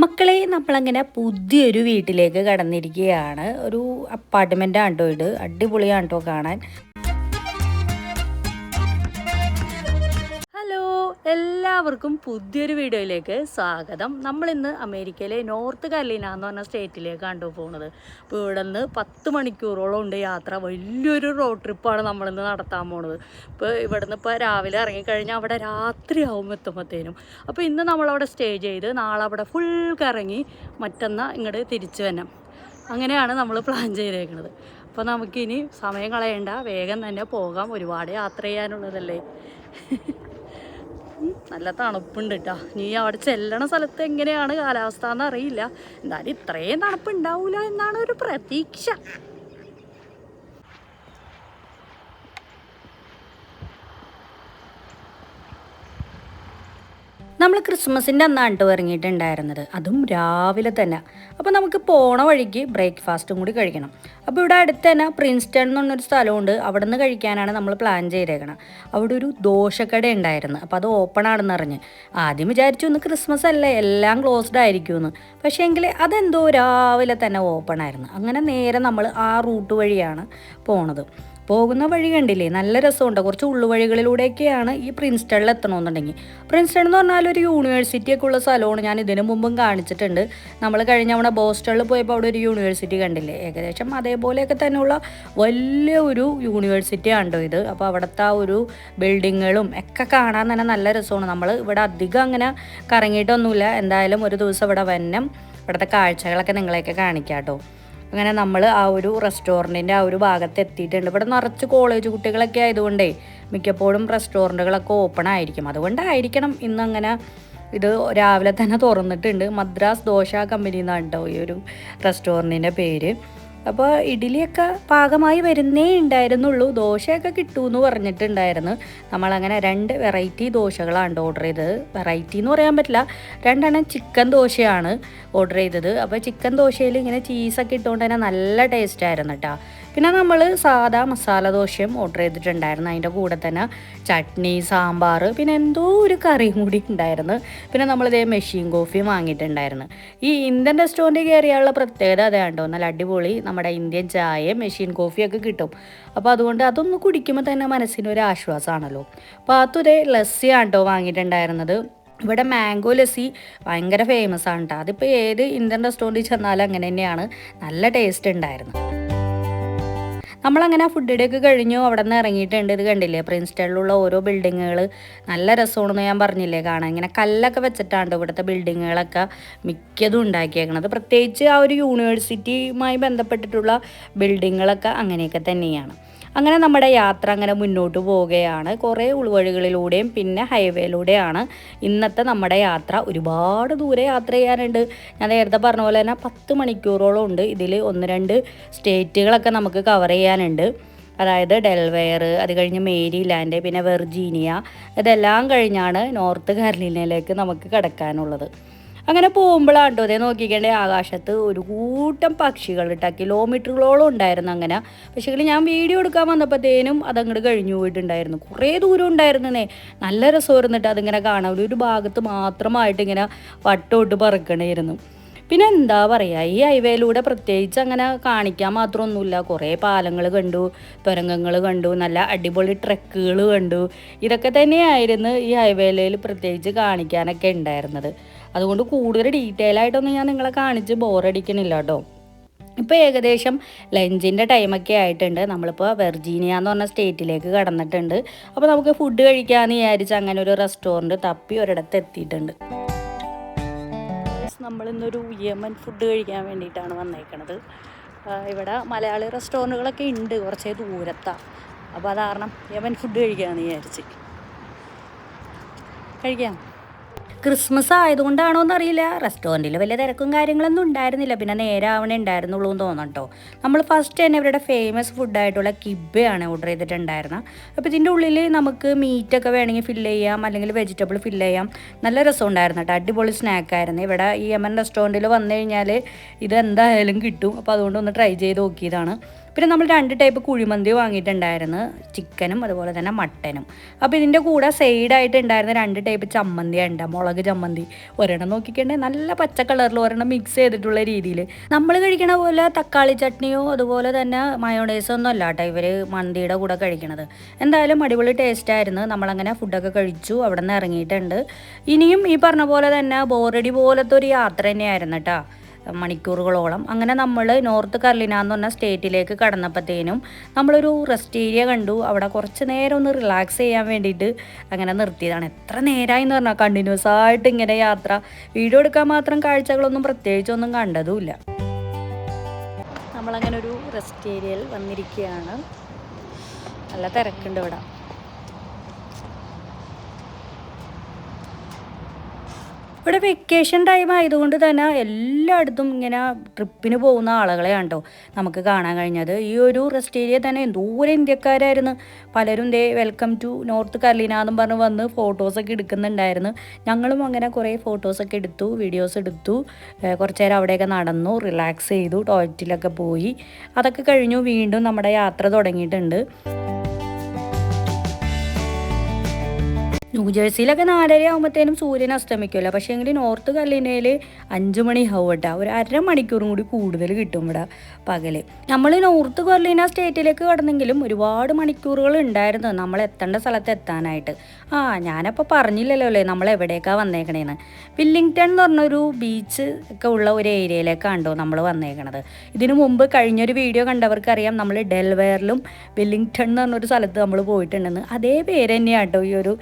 മക്കളെ നമ്മളങ്ങനെ പുതിയൊരു വീട്ടിലേക്ക് കടന്നിരിക്കുകയാണ്. ഒരു അപ്പാർട്ട്മെന്റ് ആണ്ടോ ഇത്? അടിപൊളിയാണ് കാണാൻ? എല്ലാവർക്കും പുതിയൊരു വീഡിയോയിലേക്ക് സ്വാഗതം. നമ്മളിന്ന് അമേരിക്കയിലെ നോർത്ത് കരലീന എന്ന് പറഞ്ഞ സ്റ്റേറ്റിലേക്കാണ് കണ്ടുപോകുന്നത് അപ്പോൾ ഇവിടെ നിന്ന് പത്ത് മണിക്കൂറോളം ഉണ്ട് യാത്ര. വലിയൊരു റോഡ് ട്രിപ്പാണ് നമ്മളിന്ന് നടത്താൻ പോണത്. ഇപ്പോൾ ഇവിടെ നിന്ന് ഇപ്പോൾ രാവിലെ ഇറങ്ങിക്കഴിഞ്ഞാൽ അവിടെ രാത്രി രാത്രിയാവും എത്തുമ്പോഴത്തേനും അപ്പോൾ ഇന്ന് നമ്മളവിടെ സ്റ്റേ ചെയ്ത് നാളെ അവിടെ ഫുൾ കറങ്ങി മറ്റന്നാൾ ഇങ്ങോട്ട് തിരിച്ചു വരണം. അങ്ങനെയാണ് നമ്മൾ പ്ലാൻ ചെയ്തേക്കുന്നത് അപ്പോൾ നമുക്കിനി സമയം കളയണ്ട. വേഗം തന്നെ പോകാം. ഒരുപാട് യാത്ര ചെയ്യാനുള്ളതല്ലേ? നല്ല തണുപ്പുണ്ട് കേട്ടോ നീ അവിടെ ചെല്ലണ സ്ഥലത്ത് എങ്ങനെയാണ് കാലാവസ്ഥ എന്നറിയില്ല. എന്തായാലും ഇത്രയും തണുപ്പ് ഉണ്ടാവില്ല എന്നാണ് ഒരു പ്രതീക്ഷ. നമ്മൾ ക്രിസ്മസിന്റെ അന്നാണ് കേട്ടോ ഇറങ്ങിയിട്ടുണ്ടായിരുന്നത് അതും രാവിലെ തന്നെ. അപ്പോൾ നമുക്ക് പോണ വഴിക്ക് ബ്രേക്ക്ഫാസ്റ്റും കൂടി കഴിക്കണം. അപ്പോൾ ഇവിടെ അടുത്ത് തന്നെ പ്രിൻസ്റ്റൺ എന്ന് പറഞ്ഞൊരു സ്ഥലമുണ്ട്. അവിടെ നിന്ന് കഴിക്കാനാണ് നമ്മൾ പ്ലാൻ ചെയ്തേക്കണം. അവിടെ ഒരു ദോശക്കട ഉണ്ടായിരുന്നു. അപ്പോൾ അത് ഓപ്പൺ ആണെന്ന് അറിഞ്ഞ്. ആദ്യം വിചാരിച്ചു ഇന്ന് ക്രിസ്മസ് അല്ലേ? എല്ലാം ക്ലോസ്ഡ് ആയിരിക്കുമെന്ന്. പക്ഷേ എങ്കിൽ അതെന്തോ രാവിലെ തന്നെ ഓപ്പൺ ആയിരുന്നു. അങ്ങനെ നേരെ നമ്മൾ ആ റൂട്ട് വഴിയാണ് പോണത്. പോകുന്ന വഴി കണ്ടില്ലേ? നല്ല രസമുണ്ട്. കുറച്ച് ഉള്ളുവഴികളിലൂടെയൊക്കെയാണ് ഈ പ്രിൻസ്റ്റണിൽ എത്തണമെന്നുണ്ടെങ്കിൽ പ്രിൻസ്റ്റൺ എന്ന് പറഞ്ഞാൽ ഒരു യൂണിവേഴ്സിറ്റി ഒക്കെ ഉള്ള സ്ഥലമാണ്. ഞാൻ ഇതിനു മുമ്പും കാണിച്ചിട്ടുണ്ട്. നമ്മൾ കഴിഞ്ഞ അവിടെ ബോസ്റ്റണിൽ പോയപ്പോൾ അവിടെ ഒരു യൂണിവേഴ്സിറ്റി കണ്ടില്ലേ? ഏകദേശം അതേപോലെയൊക്കെ തന്നെയുള്ള വലിയ ഒരു യൂണിവേഴ്സിറ്റി ആണ്ടോ ഇത്. അപ്പോൾ അവിടുത്തെ ആ ഒരു ബിൽഡിങ്ങുകളും ഒക്കെ കാണാൻ തന്നെ നല്ല രസമാണ്. നമ്മൾ ഇവിടെ അധികം അങ്ങനെ കറങ്ങിയിട്ടൊന്നുമില്ല. എന്തായാലും ഒരു ദിവസം ഇവിടെ വന്നം ഇവിടുത്തെ കാഴ്ചകളൊക്കെ നിങ്ങളെയൊക്കെ കാണിക്കാം കേട്ടോ. അങ്ങനെ നമ്മൾ ആ ഒരു റെസ്റ്റോറന്റിന്റെ ആ ഒരു ഭാഗത്ത് എത്തിയിട്ടുണ്ട് ഇവിടെ നിറച്ച് കോളേജ് കുട്ടികളൊക്കെ ആയതുകൊണ്ടേ മിക്കപ്പോഴും റെസ്റ്റോറന്റുകളൊക്കെ ഓപ്പൺ ആയിരിക്കും. അതുകൊണ്ടായിരിക്കണം ഇന്നങ്ങനെ ഇത് രാവിലെ തന്നെ തുറന്നിട്ടുണ്ട്. മദ്രാസ് ദോശ കമ്പനി എന്നാണ് കേട്ടോ ഈ ഒരു റെസ്റ്റോറന്റിന്റെ പേര്. അപ്പോൾ ഇഡ്ഡലിയൊക്കെ പാകമായി വരുന്നേ ഉണ്ടായിരുന്നുള്ളൂ. ദോശയൊക്കെ കിട്ടുമെന്ന് പറഞ്ഞിട്ടുണ്ടായിരുന്നു. നമ്മളങ്ങനെ രണ്ട് വെറൈറ്റി ദോശകളാണ് ഓർഡർ ചെയ്തത്. വെറൈറ്റി എന്ന് പറയാൻ പറ്റില്ല. രണ്ടെണ്ണം ചിക്കൻ ദോശയാണ് ഓർഡർ ചെയ്തത്. അപ്പോൾ ചിക്കൻ ദോശയിൽ ഇങ്ങനെ ചീസൊക്കെ ഇട്ടുകൊണ്ട് തന്നെ നല്ല ടേസ്റ്റ് ആയിരുന്നു കേട്ടോ പിന്നെ നമ്മൾ സാധാ മസാല ദോശയും ഓർഡർ ചെയ്തിട്ടുണ്ടായിരുന്നു. അതിന്റെ കൂടെ തന്നെ ചട്നി സാമ്പാർ പിന്നെ എന്തോ ഒരു കറിയും കൂടി ഉണ്ടായിരുന്നു. പിന്നെ നമ്മളിതേ മെഷീൻ കോഫിയും വാങ്ങിയിട്ടുണ്ടായിരുന്നു. ഈ ഇന്ത്യൻ റെസ്റ്റോറന്റ് കയറിയുള്ള പ്രത്യേകത അതാണ്ടോ നല്ല അടിപൊളി നമ്മുടെ ഇന്ത്യൻ ചായയും മെഷീൻ കോഫിയൊക്കെ കിട്ടും. അപ്പോൾ അതുകൊണ്ട് അതൊന്ന് കുടിക്കുമ്പോൾ തന്നെ മനസ്സിനൊരു ആശ്വാസമാണല്ലോ അപ്പോൾ അതൊരു ലസ്സിയാണ് കേട്ടോ വാങ്ങിയിട്ടുണ്ടായിരുന്നത്. ഇവിടെ മാംഗോ ലസ്സി ഭയങ്കര ഫേമസ് ആണ് കേട്ടോ അതിപ്പോൾ ഏത് ഇന്ത്യൻ റെസ്റ്റോറന്റിൽ ചെന്നാലും അങ്ങനെ തന്നെയാണ്. നല്ല ടേസ്റ്റ് ഉണ്ടായിരുന്നു. നമ്മളങ്ങനെ ഫുഡ് ഒക്കെ കഴിഞ്ഞു. അവിടെ നിന്ന് ഇറങ്ങിയിട്ടുണ്ട്. ഇത് കണ്ടില്ലേ? പ്രിൻസ്റ്റണിലുള്ള ഓരോ ബിൽഡിങ്ങുകൾ നല്ല രസമാണെന്ന് ഞാൻ പറഞ്ഞില്ലേ? കാണാൻ. ഇങ്ങനെ കല്ലൊക്കെ വെച്ചിട്ടാണ് ഇവിടുത്തെ ബിൽഡിങ്ങുകളൊക്കെ മിക്കതും ഉണ്ടാക്കിയേക്കണത്. പ്രത്യേകിച്ച് ആ ഒരു യൂണിവേഴ്സിറ്റിയുമായി ബന്ധപ്പെട്ടിട്ടുള്ള ബിൽഡിങ്ങുകളൊക്കെ അങ്ങനെയൊക്കെ തന്നെയാണ്. അങ്ങനെ നമ്മുടെ യാത്ര അങ്ങനെ മുന്നോട്ട് പോവുകയാണ്. കുറേ ഉൾവഴികളിലൂടെയും പിന്നെ ഹൈവേയിലൂടെയാണ് ഇന്നത്തെ നമ്മുടെ യാത്ര. ഒരുപാട് ദൂരെ യാത്ര ചെയ്യാനുണ്ട്. ഞാൻ നേരത്തെ പറഞ്ഞ പോലെ തന്നെ പത്ത് മണിക്കൂറോളം ഉണ്ട് ഇതിൽ ഒന്ന് രണ്ട് സ്റ്റേറ്റുകളൊക്കെ നമുക്ക് കവർ ചെയ്യാനുണ്ട്. അതായത് ഡെൽവെയർ അത് കഴിഞ്ഞ് മേരി ലാൻഡ് പിന്നെ വെർജീനിയ ഇതെല്ലാം കഴിഞ്ഞാണ് നോർത്ത് കാരലീനയിലേക്ക് നമുക്ക് കിടക്കാനുള്ളത്. അങ്ങനെ പോകുമ്പോഴാണ് കേട്ടോ അതേ നോക്കിക്കേണ്ടേ ആകാശത്ത് ഒരു കൂട്ടം പക്ഷികൾ ഇട്ടാ കിലോമീറ്ററുകളോളം ഉണ്ടായിരുന്നു അങ്ങനെ. പക്ഷേ ഞാൻ വീഡിയോ എടുക്കാൻ വന്നപ്പോഴത്തേനും അതങ്ങോട്ട് കഴിഞ്ഞു പോയിട്ടുണ്ടായിരുന്നു. കുറേ ദൂരം ഉണ്ടായിരുന്നേ നല്ല രസമായിരുന്നിട്ട് അതിങ്ങനെ കാണാൻ. ഒരു ഭാഗത്ത് മാത്രമായിട്ട് ഇങ്ങനെ വട്ടോട്ട് പറക്കണമായിരുന്നു പിന്നെ എന്താ പറയുക ഈ ഹൈവേയിലൂടെ പ്രത്യേകിച്ച് അങ്ങനെ കാണിക്കാൻ മാത്രമൊന്നുമില്ല കുറേ പാലങ്ങൾ കണ്ടു തുരങ്കങ്ങൾ കണ്ടു നല്ല അടിപൊളി ട്രക്കുകൾ കണ്ടു. ഇതൊക്കെ തന്നെയായിരുന്നു ഈ ഹൈവേയിൽ പ്രത്യേകിച്ച് കാണിക്കാനൊക്കെ ഉണ്ടായിരുന്നത്. അതുകൊണ്ട് കൂടുതൽ ഡീറ്റെയിൽ ആയിട്ടൊന്നും ഞാൻ നിങ്ങളെ കാണിച്ച് ബോറടിക്കണില്ല കേട്ടോ ഇപ്പോൾ ഏകദേശം ലഞ്ചിന്റെ ടൈമൊക്കെ ആയിട്ടുണ്ട്. നമ്മളിപ്പോൾ വെർജീനിയ എന്ന് പറഞ്ഞ സ്റ്റേറ്റിലേക്ക് കടന്നിട്ടുണ്ട്. അപ്പോൾ നമുക്ക് ഫുഡ് കഴിക്കാമെന്ന് വിചാരിച്ച് അങ്ങനെ ഒരു റെസ്റ്റോറന്റ് തപ്പി ഒരിടത്ത് എത്തിയിട്ടുണ്ട്. നമ്മളിന്നൊരു യമൻ ഫുഡ് കഴിക്കാൻ വേണ്ടിയിട്ടാണ് വന്നേക്കണത്. ഇവിടെ മലയാളി റെസ്റ്റോറന്റുകളൊക്കെ ഉണ്ട് കുറച്ചേ ദൂരത്താണ് അപ്പോൾ അത് കാരണം യമൻ ഫുഡ് കഴിക്കാമെന്ന് വിചാരിച്ച്. കഴിക്കാം? ക്രിസ്മസ് ആയതുകൊണ്ടാണോ എന്നറിയില്ല. റെസ്റ്റോറന്റിൽ വലിയ തിരക്കും കാര്യങ്ങളൊന്നും ഉണ്ടായിരുന്നില്ല. പിന്നെ നേരെ ആവണേ ഉണ്ടായിരുന്നുള്ളൂ എന്ന് തോന്നണം നമ്മൾ ഫസ്റ്റ് തന്നെ ഇവരുടെ ഫേമസ് ഫുഡായിട്ടുള്ള കിബയാണ് ഓർഡർ ചെയ്തിട്ടുണ്ടായിരുന്നത് അപ്പോൾ ഇതിന്റെ ഉള്ളിൽ നമുക്ക് മീറ്റൊക്കെ വേണമെങ്കിൽ ഫില്ല് ചെയ്യാം അല്ലെങ്കിൽ വെജിറ്റബിൾ ഫില്ല് ചെയ്യാം. നല്ല രസം ഉണ്ടായിരുന്നു കേട്ടോ. അടിപൊളി സ്നാക്കായിരുന്നു ഇവിടെ ഈ യമൻ റെസ്റ്റോറന്റിൽ വന്നു കഴിഞ്ഞാൽ ഇത് എന്തായാലും കിട്ടും. അപ്പോൾ അതുകൊണ്ട് ഒന്ന് ട്രൈ ചെയ്ത് നോക്കിയതാണ്. പിന്നെ നമ്മൾ രണ്ട് ടൈപ്പ് കുഴിമന്തി വാങ്ങിയിട്ടുണ്ടായിരുന്നു. ചിക്കനും അതുപോലെ തന്നെ മട്ടനും അപ്പോൾ ഇതിന്റെ കൂടെ സൈഡായിട്ട് ഉണ്ടായിരുന്ന രണ്ട് ടൈപ്പ് ചമ്മന്തി ഉണ്ട് മുളക് ചമ്മന്തി. ഒരെണ്ണം നോക്കിക്കണ്ടേ? നല്ല പച്ച കളറിൽ ഒരെണ്ണം മിക്സ് ചെയ്തിട്ടുള്ള രീതിയിൽ നമ്മൾ കഴിക്കണ പോലെ തക്കാളി ചട്നിയോ അതുപോലെ തന്നെ മയോണൈസോ ഒന്നും അല്ല കേട്ടോ ഇവർ മന്തിയുടെ കൂടെ കഴിക്കണത്. എന്തായാലും അടിപൊളി ടേസ്റ്റ് ആയിരുന്നു. നമ്മളങ്ങനെ ഫുഡൊക്കെ കഴിച്ചു അവിടെ നിന്ന് ഇറങ്ങിയിട്ടുണ്ട്. ഇനിയും ഈ പറഞ്ഞ പോലെ തന്നെ ബോറടി പോലത്തെ ഒരു യാത്ര തന്നെയായിരുന്നു കേട്ടോ. മണിക്കൂറുകളോളം. അങ്ങനെ നമ്മൾ നോർത്ത് കർലിന എന്ന് പറഞ്ഞ സ്റ്റേറ്റിലേക്ക് കടന്നപ്പോഴത്തേനും നമ്മളൊരു റെസ്റ്റ് ഏരിയ കണ്ടു. അവിടെ കുറച്ച് നേരം ഒന്ന് റിലാക്സ് ചെയ്യാൻ വേണ്ടിയിട്ട് അങ്ങനെ നിർത്തിയതാണ്. എത്ര നേരമായി എന്ന് പറഞ്ഞാൽ കണ്ടിന്യൂസ് ആയിട്ട് ഇങ്ങനെ യാത്ര. വീഡിയോ എടുക്കാൻ മാത്രം കാഴ്ചകളൊന്നും പ്രത്യേകിച്ചൊന്നും കണ്ടതുമില്ല. നമ്മളങ്ങനെ ഒരു റെസ്റ്റ് ഏരിയയിൽ വന്നിരിക്കുകയാണ്. നല്ല തിരക്കുണ്ട് ഇവിടെ. ഇവിടെ വെക്കേഷൻ ടൈം ആയതുകൊണ്ട് തന്നെ എല്ലായിടത്തും ഇങ്ങനെ ട്രിപ്പിന് പോകുന്ന ആളുകളെ കണ്ടോ നമുക്ക് കാണാൻ കഴിഞ്ഞത്. ഈ ഒരു റെസ്റ്റ് ഏരിയ തന്നെ എന്തോരം ഇന്ത്യക്കാരായിരുന്നു. പലരും ദേ വെൽക്കം ടു നോർത്ത് കർലീന എന്നും പറഞ്ഞ് വന്ന് ഫോട്ടോസൊക്കെ എടുക്കുന്നുണ്ടായിരുന്നു. ഞങ്ങളും അങ്ങനെ കുറേ ഫോട്ടോസൊക്കെ എടുത്തു വീഡിയോസ് എടുത്തു. കുറച്ച് നേരം അവിടെയൊക്കെ നടന്നു റിലാക്സ് ചെയ്തു ടോയ്ലറ്റിലൊക്കെ പോയി. അതൊക്കെ കഴിഞ്ഞു വീണ്ടും നമ്മുടെ യാത്ര തുടങ്ങിയിട്ടുണ്ട്. ന്യൂജേഴ്സിയിലൊക്കെ നാലര ആകുമ്പോഴത്തേനും സൂര്യൻ അസ്തമിക്കുമല്ലോ. പക്ഷേ എങ്കിൽ നോർത്ത് കല്ലിനയിൽ അഞ്ച് മണി ആവട്ടെ ഒരു അര മണിക്കൂറും കൂടി കൂടുതൽ കിട്ടും ഇവിടെ പകൽ. നമ്മൾ നോർത്ത് കർലീന സ്റ്റേറ്റിലേക്ക് കടന്നെങ്കിലും ഒരുപാട് മണിക്കൂറുകൾ ഉണ്ടായിരുന്നു നമ്മൾ എത്തേണ്ട സ്ഥലത്ത് എത്താനായിട്ട്. ആ ഞാനപ്പോൾ പറഞ്ഞില്ലല്ലോ അല്ലേ നമ്മൾ എവിടേക്കാണ് വന്നേക്കണേന്ന്. വില്ലിങ്ടൺ എന്ന് പറഞ്ഞൊരു ബീച്ച് ഒക്കെ ഉള്ള ഒരു ഏരിയയിലേക്കാണ്ടോ നമ്മൾ വന്നേക്കണത്. ഇതിനു മുമ്പ് കഴിഞ്ഞൊരു വീഡിയോ കണ്ടവർക്കറിയാം നമ്മൾ ഡെൽവെയറിലും വില്ലിങ്ടൺ എന്ന് പറഞ്ഞൊരു സ്ഥലത്ത് നമ്മൾ പോയിട്ടുണ്ടെന്ന്. അതേ പേര് തന്നെയാണ് കേട്ടോ ഈ ഒരു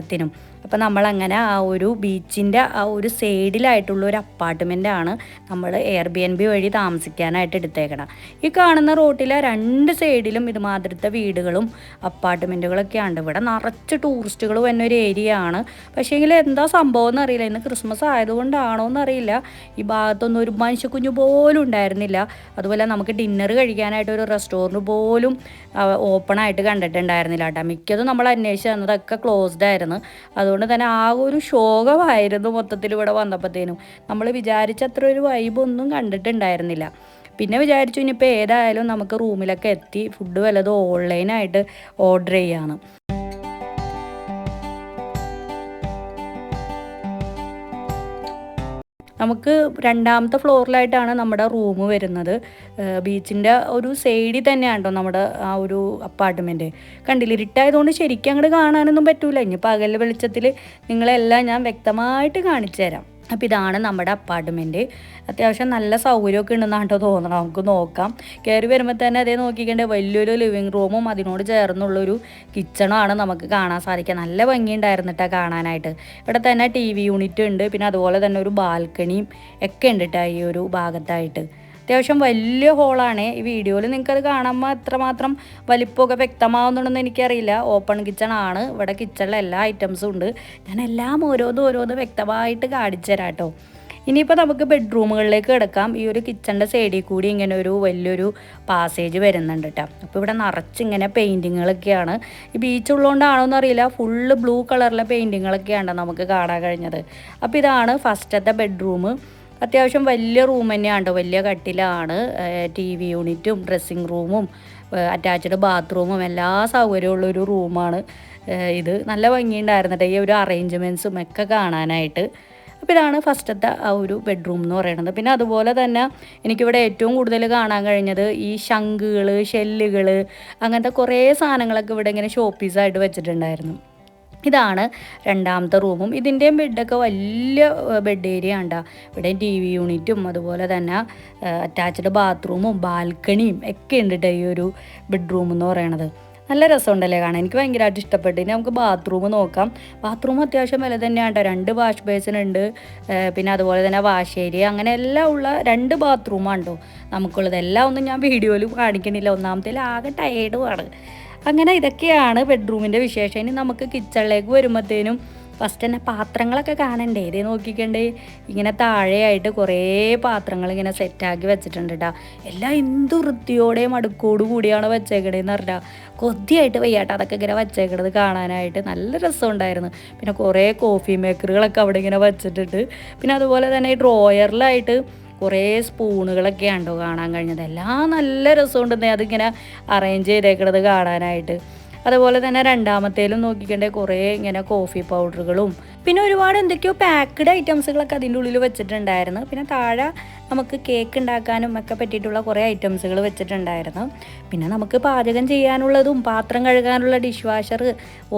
സ്ഥലത്തിനും അപ്പോൾ നമ്മളങ്ങനെ ആ ഒരു ബീച്ചിന്റെ ആ ഒരു സൈഡിലായിട്ടുള്ള ഒരു അപ്പാർട്ട്മെന്റ് ആണ് നമ്മൾ എയർ ബി എൻ ബി വഴി താമസിക്കാനായിട്ട് എടുത്തേക്കണം. ഈ കാണുന്ന റോട്ടിലെ രണ്ട് സൈഡിലും ഇതുമാതിരത്തെ വീടുകളും അപ്പാർട്ട്മെന്റുകളൊക്കെ ഉണ്ട് ഇവിടെ നിറച്ച് ടൂറിസ്റ്റുകൾ വരുന്ന ഒരു ഏരിയ ആണ്. പക്ഷേ പക്ഷേങ്കിൽ എന്താ സംഭവം എന്നറിയില്ല. ഇന്ന് ക്രിസ്മസ് ആയതുകൊണ്ടാണോ എന്നറിയില്ല. ഈ ഭാഗത്തൊന്നും ഒരു മനുഷ്യക്കുഞ്ഞു പോലും ഉണ്ടായിരുന്നില്ല. അതുപോലെ നമുക്ക് ഡിന്നർ കഴിക്കാനായിട്ട് ഒരു റെസ്റ്റോറന്റ് പോലും ഓപ്പൺ ആയിട്ട് കണ്ടിട്ടുണ്ടായിരുന്നില്ല കേട്ടോ. മിക്കതും നമ്മൾ അന്വേഷിച്ച് തന്നതൊക്കെ ക്ലോസ്ഡ് ആയിരുന്നു. അതുകൊണ്ട് തന്നെ ആ ഒരു ശോകമായിരുന്നു മൊത്തത്തിൽ ഇവിടെ വന്നപ്പോഴത്തേനും നമ്മൾ വിചാരിച്ച അത്ര ഒരു വൈബൊന്നും കണ്ടിട്ടുണ്ടായിരുന്നില്ല. പിന്നെ വിചാരിച്ചു ഇനിയിപ്പോൾ ഏതായാലും നമുക്ക് റൂമിലൊക്കെ എത്തി ഫുഡ് വല്ലതും ഓൺലൈനായിട്ട് ഓർഡർ ചെയ്യാമെന്ന് നമുക്ക് രണ്ടാമത്തെ ഫ്ലോറിലായിട്ടാണ് നമ്മുടെ റൂം വരുന്നത്. ബീച്ചിന്റെ ഒരു സൈഡിൽ തന്നെയാണ് കേട്ടോ നമ്മുടെ ആ ഒരു അപ്പാർട്ട്മെന്റ് കണ്ടില്ല ഇരുട്ടായതുകൊണ്ട് ശരിക്കും അങ്ങോട്ട് കാണാനൊന്നും പറ്റൂല. ഇനി പകൽ വെളിച്ചത്തിൽ നിങ്ങളെല്ലാം ഞാൻ വ്യക്തമായിട്ട് കാണിച്ചു തരാം അപ്പോൾ ഇതാണ് നമ്മുടെ അപ്പാർട്ട്മെന്റ് അത്യാവശ്യം നല്ല സൗകര്യമൊക്കെ ഉണ്ടെന്നാണ് കേട്ടോ തോന്നണം നമുക്ക് നോക്കാം. കയറി വരുമ്പോൾ തന്നെ അതേ നോക്കിക്കേണ്ട വലിയൊരു ലിവിങ് റൂമും അതിനോട് ചേർന്നുള്ളൊരു കിച്ചണാണ് നമുക്ക് കാണാൻ സാധിക്കുക. നല്ല ഭംഗിയുണ്ടായിരുന്നു കേട്ടോ കാണാനായിട്ട്. ഇവിടെ തന്നെ ടി വി യൂണിറ്റ് ഉണ്ട്. പിന്നെ അതുപോലെ തന്നെ ഒരു ബാൽക്കണിയും ഒക്കെ ഉണ്ട് കേട്ടോ ഈ ഒരു ഭാഗത്തായിട്ട്. അത്യാവശ്യം വലിയ ഹോളാണ്. ഈ വീഡിയോയിൽ നിങ്ങൾക്കത് കാണുമ്പോൾ എത്രമാത്രം വലിപ്പമൊക്കെ വ്യക്തമാവുന്നുണ്ടെന്ന് എനിക്കറിയില്ല. ഓപ്പൺ കിച്ചൺ ആണ്. ഇവിടെ കിച്ചണിലെ എല്ലാ ഐറ്റംസും ഉണ്ട്. ഞാൻ എല്ലാം ഓരോന്നും ഓരോന്ന് വ്യക്തമായിട്ട് കാണിച്ചു തരാം കേട്ടോ. ഇനിയിപ്പോൾ നമുക്ക് ബെഡ്റൂമുകളിലേക്ക് കിടക്കാം. ഈ ഒരു കിച്ചണിന്റെ സൈഡിൽ കൂടി ഇങ്ങനെ ഒരു വലിയൊരു പാസേജ് വരുന്നുണ്ട് കേട്ടോ. അപ്പോൾ ഇവിടെ നിറച്ച് ഇങ്ങനെ പെയിന്റിങ്ങുകളൊക്കെയാണ് ഈ ബീച്ച് ഉള്ളതുകൊണ്ടാണോ എന്നറിയില്ല ഫുള്ള് ബ്ലൂ കളറിലെ പെയിന്റിങ്ങുകളൊക്കെയാണ് നമുക്ക് കാണാൻ കഴിഞ്ഞത്. അപ്പോൾ ഇതാണ് ഫസ്റ്റത്തെ ബെഡ്റൂം അത്യാവശ്യം വലിയ റൂം തന്നെയാണ് വലിയ കട്ടിലാണ് ടി വി യൂണിറ്റും ഡ്രസ്സിങ് റൂമും അറ്റാച്ച്ഡ് ബാത്റൂമും എല്ലാ സൗകര്യമുള്ള ഒരു റൂമാണ് ഇത്. നല്ല ഭംഗിയുണ്ടായിരുന്നു കേട്ടോ ഈ ഒരു അറേഞ്ച്മെന്റ്സും ഒക്കെ കാണാനായിട്ട്. അപ്പോൾ ഇതാണ് ഫസ്റ്റത്തെ ആ ഒരു ബെഡ്റൂം എന്ന് പറയുന്നത്. പിന്നെ അതുപോലെ തന്നെ എനിക്കിവിടെ ഏറ്റവും കൂടുതൽ കാണാൻ കഴിഞ്ഞത് ഈ ശംഖുകൾ ഷെല്ലുകൾ അങ്ങനത്തെ കുറേ സാധനങ്ങളൊക്കെ ഇവിടെ ഇങ്ങനെ ഷോപ്പീസായിട്ട് വെച്ചിട്ടുണ്ടായിരുന്നു. ഇതാണ് രണ്ടാമത്തെ റൂമും. ഇതിന്റെയും ബെഡൊക്കെ വലിയ ബെഡ് ഏരിയ ഉണ്ടാ ഇവിടെ ടി വി യൂണിറ്റും അതുപോലെ തന്നെ അറ്റാച്ച്ഡ് ബാത്റൂമും ബാൽക്കണിയും ഒക്കെ ഉണ്ട് കേട്ടോ ഈ ഒരു ബെഡ്റൂം എന്ന് പറയണത്. നല്ല രസമുണ്ടല്ലേ കാണാൻ? എനിക്ക് ഭയങ്കരമായിട്ട് ഇഷ്ടപ്പെട്ടു. ഇനി നമുക്ക് ബാത്റൂം നോക്കാം. ബാത്റൂം അത്യാവശ്യം വില തന്നെയാണ് ട്ടോ. രണ്ട് വാഷ് ബേസിൻ ഉണ്ട്. പിന്നെ അതുപോലെ തന്നെ വാഷ് ഏരിയ അങ്ങനെ എല്ലാം ഉള്ള രണ്ട് ബാത്റൂമാണ് കേട്ടോ നമുക്കുള്ളത്. എല്ലാം ഒന്നും ഞാൻ വീഡിയോയിൽ കാണിക്കണില്ല. ഒന്നാമത്തേൽ ആകെ ടയേർഡുമാണ് അങ്ങനെ ഇതൊക്കെയാണ് ബെഡ്റൂമിന്റെ വിശേഷം. ഇനി നമുക്ക് കിച്ചണിലേക്ക് വരുമ്പോഴത്തേനും ഫസ്റ്റ് തന്നെ പാത്രങ്ങളൊക്കെ കാണണ്ടേ? ഇതേ നോക്കിക്കണ്ടേ. ഇങ്ങനെ താഴെയായിട്ട് കുറേ പാത്രങ്ങൾ ഇങ്ങനെ സെറ്റാക്കി വെച്ചിട്ടുണ്ട് കേട്ടോ എല്ലാം എന്ത് വൃത്തിയോടെയും അടുക്കോട് കൂടിയാണ് വെച്ചേക്കണേന്ന് പറഞ്ഞാൽ കൊതിയായിട്ട് വയ്യാട്ടോ അതൊക്കെ ഇങ്ങനെ വെച്ചേക്കണത് കാണാനായിട്ട്. നല്ല രസം ഉണ്ടായിരുന്നു പിന്നെ കുറേ കോഫി മേക്കറുകളൊക്കെ അവിടെ ഇങ്ങനെ വെച്ചിട്ടുണ്ട് പിന്നെ അതുപോലെ തന്നെ ഡ്രോയറിലായിട്ട് കുറേ സ്പൂണുകളൊക്കെ ഉണ്ടോ കാണാൻ കഴിഞ്ഞത്. എല്ലാം നല്ല രസമുണ്ടെന്നേ അതിങ്ങനെ അറേഞ്ച് ചെയ്തേക്കണത് കാണാനായിട്ട്. അതുപോലെ തന്നെ രണ്ടാമത്തേലും നോക്കിക്കണ്ടേ കുറേ ഇങ്ങനെ കോഫി പൗഡറുകളും പിന്നെ ഒരുപാട് എന്തൊക്കെയോ പാക്ക്ഡ് ഐറ്റംസുകളൊക്കെ അതിന്റെ ഉള്ളിൽ വെച്ചിട്ടുണ്ടായിരുന്നു. പിന്നെ താഴെ നമുക്ക് കേക്ക് ഉണ്ടാക്കാനും ഒക്കെ പറ്റിയിട്ടുള്ള കുറേ ഐറ്റംസുകൾ വെച്ചിട്ടുണ്ടായിരുന്നു. പിന്നെ നമുക്ക് പാചകം ചെയ്യാനുള്ളതും പാത്രം കഴുകാനുള്ള ഡിഷ് വാഷർ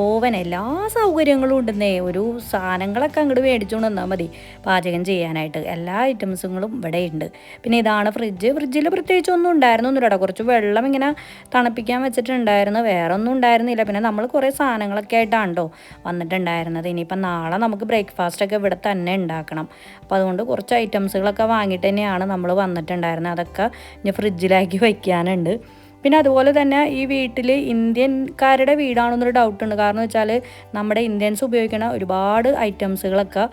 ഓവൻ എല്ലാ സൗകര്യങ്ങളും ഉണ്ടെന്നേ. ഒരു സാധനങ്ങളൊക്കെ അങ്ങോട്ട് മേടിച്ചുകൊണ്ട് വന്നാൽ മതി പാചകം ചെയ്യാനായിട്ട്. എല്ലാ ഐറ്റംസുകളും ഇവിടെ ഉണ്ട് പിന്നെ ഇതാണ് ഫ്രിഡ്ജ് ഫ്രിഡ്ജിൽ പ്രത്യേകിച്ച് ഒന്നും ഉണ്ടായിരുന്നൊന്നുമില്ല കുറച്ച് വെള്ളം ഇങ്ങനെ തണുപ്പിക്കാൻ വെച്ചിട്ടുണ്ടായിരുന്നു. വേറെ ഒന്നും ഉണ്ടായിരുന്നില്ല. പിന്നെ നമ്മൾ കുറേ സാധനങ്ങളൊക്കെ ആയിട്ടാണ് കേട്ടോ വന്നിട്ടുണ്ടായിരുന്നത്. ഇനിയിപ്പം നാളെ നമുക്ക് ബ്രേക്ക്ഫാസ്റ്റ് ഒക്കെ ഇവിടെ തന്നെ ഉണ്ടാക്കണം. അപ്പോൾ അതുകൊണ്ട് കുറച്ച് ഐറ്റംസുകളൊക്കെ വാങ്ങിയിട്ട് തന്നെയാണ് നമ്മൾ വന്നിട്ടുണ്ടായിരുന്നത്. അതൊക്കെ ഇനി ഫ്രിഡ്ജിലാക്കി വയ്ക്കാനുണ്ട് പിന്നെ അതുപോലെ തന്നെ ഈ വീട്ടിൽ ഇന്ത്യൻകാരുടെ വീടാണെന്നൊരു ഡൗട്ടുണ്ട്. കാരണം വെച്ചാൽ നമ്മുടെ ഇന്ത്യൻസ് ഉപയോഗിക്കുന്ന ഒരുപാട് ഐറ്റംസുകളൊക്കെ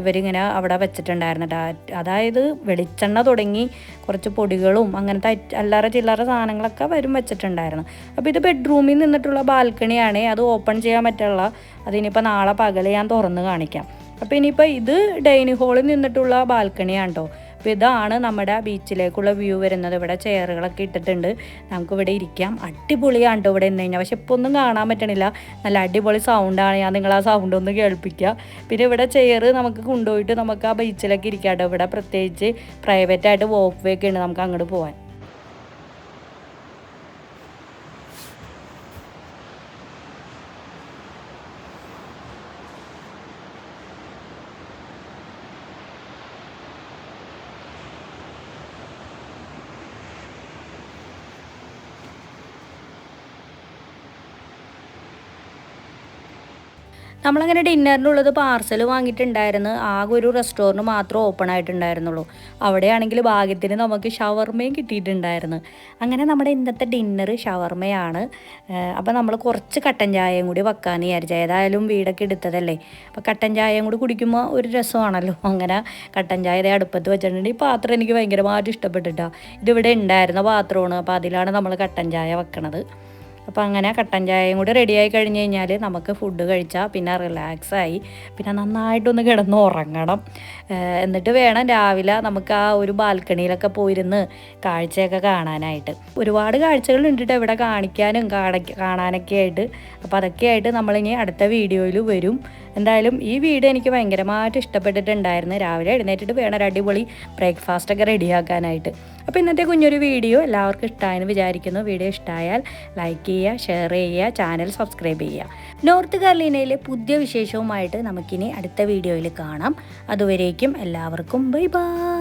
ഇവരിങ്ങനെ അവിടെ വെച്ചിട്ടുണ്ടായിരുന്നു ട്ടാ. അതായത് വെളിച്ചെണ്ണ തുടങ്ങി കുറച്ച് പൊടികളും അങ്ങനത്തെ അല്ലറ ചില്ലറ സാധനങ്ങളൊക്കെ വരും വെച്ചിട്ടുണ്ടായിരുന്നു. അപ്പോൾ ഇത് ബെഡ്റൂമിൽ നിന്നിട്ടുള്ള ബാൽക്കണിയാണ്. അത് ഓപ്പൺ ചെയ്യാൻ പറ്റുള്ള അതിനിപ്പോൾ നാളെ പകൽ ഞാൻ തുറന്ന് കാണിക്കാം. അപ്പോൾ ഇനിയിപ്പോൾ ഇത് ഡൈനിങ് ഹാളിൽ നിന്നിട്ടുള്ള ബാൽക്കണിയാണ് കേട്ടോ അപ്പോൾ ഇതാണ് നമ്മുടെ ബീച്ചിലേക്കുള്ള വ്യൂ വരുന്നത്. ഇവിടെ ചെയറുകളൊക്കെ ഇട്ടിട്ടുണ്ട്. നമുക്ക് ഇവിടെ ഇരിക്കാം. അടിപൊളിയാണ് ഇവിടെ നിന്ന് കഴിഞ്ഞാൽ. പക്ഷെ ഇപ്പോൾ ഒന്നും കാണാൻ പറ്റണില്ല. നല്ല അടിപൊളി സൗണ്ടാണ് ഞാൻ നിങ്ങൾ ആ സൗണ്ട് ഒന്ന് കേൾപ്പിക്കുക പിന്നെ ഇവിടെ ചെയർ നമുക്ക് കൊണ്ടുപോയിട്ട് നമുക്ക് ആ ബീച്ചിലൊക്കെ ഇരിക്കാം ഇവിടെ പ്രത്യേകിച്ച് പ്രൈവറ്റായിട്ട് വോക്ക് വേ ഉണ്ട് നമുക്ക് അങ്ങോട്ട് പോകാൻ നമ്മളങ്ങനെ ഡിന്നറിനുള്ളത് പാർസൽ വാങ്ങിയിട്ടുണ്ടായിരുന്നു. ആകെ ഒരു റെസ്റ്റോറന്റ് മാത്രം ഓപ്പൺ ആയിട്ടുണ്ടായിരുന്നുള്ളൂ. അവിടെയാണെങ്കിൽ ഭാഗ്യത്തിന് നമുക്ക് ഷവർമയും കിട്ടിയിട്ടുണ്ടായിരുന്നു. അങ്ങനെ നമ്മുടെ ഇന്നത്തെ ഡിന്നർ ഷവർമയാണ്. അപ്പോൾ നമ്മൾ കുറച്ച് കട്ടൻ ചായയും കൂടി വെക്കാമെന്ന് വിചാരിച്ചു. ഏതായാലും വീടൊക്കെ എടുത്തതല്ലേ. അപ്പോൾ കട്ടൻ ചായയും കൂടി കുടിക്കുമ്പോൾ ഒരു രസമാണല്ലോ. അങ്ങനെ കട്ടൻ ചായ അടുപ്പത്ത് വെച്ചിട്ടുണ്ടെങ്കിൽ ഈ പാത്രം എനിക്ക് ഭയങ്കരമായിട്ട് ഇഷ്ടപ്പെട്ടിട്ടാണ് ഇതിവിടെ ഉണ്ടായിരുന്ന പാത്രമാണ്. അപ്പോൾ അതിലാണ് നമ്മൾ കട്ടൻ ചായ വെക്കണത്. അപ്പോൾ അങ്ങനെ കട്ടൻ ചായയും കൂടി റെഡിയായി കഴിഞ്ഞ് കഴിഞ്ഞാൽ നമുക്ക് ഫുഡ് കഴിച്ചാൽ പിന്നെ റിലാക്സായി പിന്നെ നന്നായിട്ടൊന്ന് കിടന്ന് ഉറങ്ങണം. എന്നിട്ട് വേണം രാവിലെ നമുക്ക് ആ ഒരു ബാൽക്കണിയിലൊക്കെ പോയിരുന്ന് കാഴ്ചയൊക്കെ കാണാനായിട്ട്. ഒരുപാട് കാഴ്ചകൾ ഉണ്ട് ഇവിടെ കാണിക്കാനും കാണ കാണാനൊക്കെ ആയിട്ട്. അപ്പോൾ അതൊക്കെ ആയിട്ട് നമ്മളിനി അടുത്ത വീഡിയോയിൽ വരും. എന്തായാലും ഈ വീഡിയോ എനിക്ക് ഭയങ്കരമായിട്ട് ഇഷ്ടപ്പെട്ടിട്ടുണ്ടായിരുന്നു. രാവിലെ എഴുന്നേറ്റിട്ട് വേണം ഒരു അടിപൊളി ബ്രേക്ക്ഫാസ്റ്റൊക്കെ റെഡിയാക്കാനായിട്ട് അപ്പോൾ ഇന്നത്തെ കുഞ്ഞൊരു വീഡിയോ എല്ലാവർക്കും ഇഷ്ടമായെന്ന് വിചാരിക്കുന്നു. വീഡിയോ ഇഷ്ടമായാൽ ലൈക്ക് ചെയ്യുക ഷെയർ ചെയ്യുക ചാനൽ സബ്സ്ക്രൈബ് ചെയ്യുക. നോർത്ത് കർലീനയിലെ പുതിയ വിശേഷവുമായിട്ട് നമുക്കിനി അടുത്ത വീഡിയോയിൽ കാണാം. അതുവരേക്കും എല്ലാവർക്കും ബൈ ബൈ